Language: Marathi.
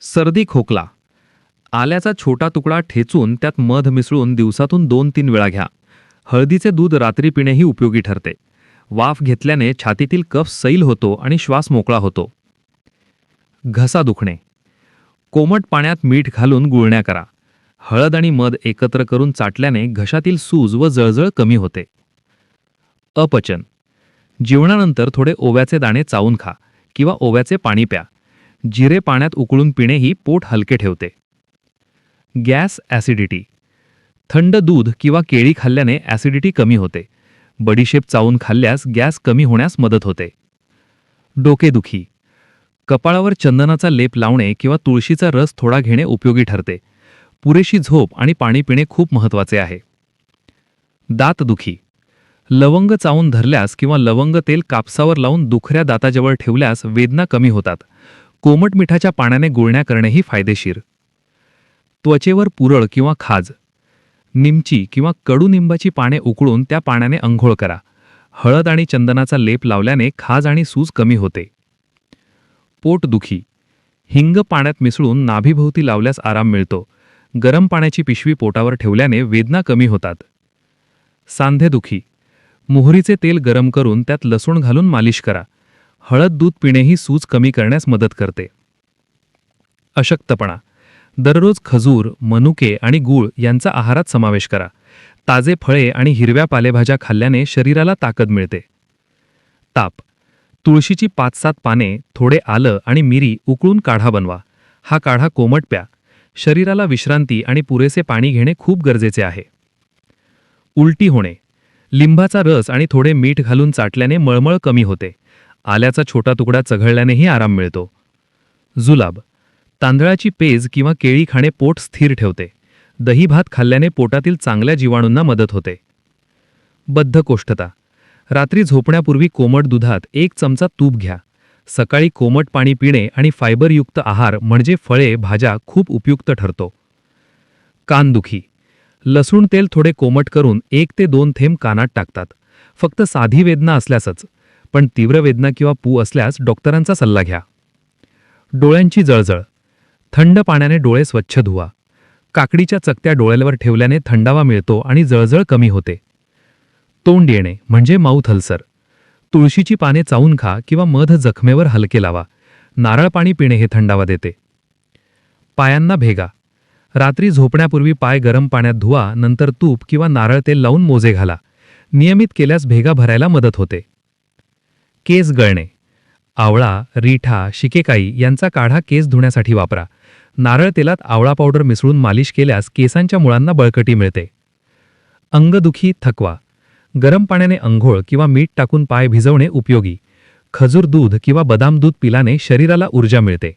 सर्दी खोकला. आल्याचा छोटा तुकडा ठेचून त्यात मध मिसळून दिवसातून दोन तीन वेळा घ्या. हळदीचे दूध रात्री पिणेही उपयोगी ठरते. वाफ घेतल्याने छातीतील कफ सैल होतो आणि श्वास मोकळा होतो. घसा दुखणे. कोमट पाण्यात मीठ घालून गुळण्या करा. हळद आणि मध एकत्र करून चाटल्याने घशातील सूज व जळजळ कमी होते. अपचन. जेवणानंतर थोडे ओव्याचे दाणे चावून खा किंवा ओव्याचे पाणी प्या. जिरे पाण्यात उकळून पिणेही पोट हलके ठेवते. Gas acidity. थंड दूध किंवा केळी खाल्ल्याने ॲसिडिटी कमी होते. बडीशेप चावून खाल्ल्यास गॅस कमी होण्यास मदत होते. डोकेदुखी कपाळावर चंदनाचा लेप लावणे किंवा तुळशीचा रस थोडा घेणे उपयोगी ठरते. पुरेशी झोप आणि पाणी पिणे खूप महत्त्वाचे आहे. दातदुखी लवंग चावून धरल्यास किंवा लवंग तेल कापसावर लावून दुखऱ्या दाताजवळ ठेवल्यास वेदना कमी होतात. कोमट मिठाच्या पाण्याने गुळण्या करणेही फायदेशीर. त्वचेवर पुरळ किंवा खाज निमची किंवा कडुनिंबाची पाने उकळून त्या पाण्याने अंघोळ करा. हळद आणि चंदनाचा लेप लावल्याने खाज आणि सूज कमी होते. पोटदुखी हिंग पाण्यात मिसळून नाभीभोवती लावल्यास आराम मिळतो. गरम पाण्याची पिशवी पोटावर ठेवल्याने वेदना कमी होतात. सांधेदुखी मोहरीचे तेल गरम करून त्यात लसूण घालून मालिश करा. हळद दूध पिणेही सूज कमी करण्यास मदत करते. अशक्तपणा. दररोज खजूर मनुके आणि गूळ यांचा आहारात समावेश करा. ताजे फळे आणि हिरव्या पालेभाज्या खाल्ल्याने शरीराला ताकद मिळते. ताप. तुळशीची पाच सात पाने थोडे आलं आणि मिरी उकळून काढा बनवा. हा काढा कोमट प्या. शरीराला विश्रांती आणि पुरेसे पाणी घेणे खूप गरजेचे आहे. उलटी होणे. लिंबाचा रस आणि थोडे मीठ घालून चाटल्याने मळमळ कमी होते. आल्याचा छोटा तुकडा चघळल्यानेही आराम मिळतो. जुलाब तांदळाची पेज किंवा केळी खाणे पोट स्थिर ठेवते. दही भात खाल्ल्याने पोटातील चांगल्या जीवाणूंना मदत होते. बद्धकोष्ठता रात्री झोपण्यापूर्वी कोमट दुधात एक चमचा तूप घ्या. सकाळी कोमट पाणी पिणे आणि फायबरयुक्त आहार म्हणजे फळे भाज्या खूप उपयुक्त ठरतो. कानदुखी लसूण तेल थोडे कोमट करून एक ते दोन थेंब कानात टाकतात. फक्त साधी वेदना असल्यासच. पण तीव्र वेदना किंवा पू असल्यास डॉक्टरांचा सल्ला घ्या. डोळ्यांची जळजळ. थंड पाण्याने डोळे स्वच्छ धुवा. काकडीच्या चकत्या डोळ्यावर ठेवल्याने थंडावा मिळतो आणि जळजळ कमी होते. तोंड येणे म्हणजे माऊथ हल्सर. तुळशीची पाने चावून खा किंवा मध जखमेवर हलके लावा. नारळ पाणी पिणे हे थंडावा देते. पायांना भेगा. रात्री झोपण्यापूर्वी पाय गरम पाण्यात धुवा नंतर तूप किंवा नारळ तेल लावून मोजे घाला. नियमित केल्यास भेगा भरायला मदत होते. केस गळणे. आवळा रिठा शिकेकाई यांचा काढा केस धुण्यासाठी वापरा. नारळ तेलात आवळा पावडर मिसळून मालिश केल्यास केसांच्या मुळांना बळकटी मिळते. अंगदुखी थकवा. गरम पाण्याने अंघोळ किंवा मीठ टाकून पाय भिजवणे उपयोगी. खजूर दूध किंवा बदाम दूध पिलाने शरीराला ऊर्जा मिळते.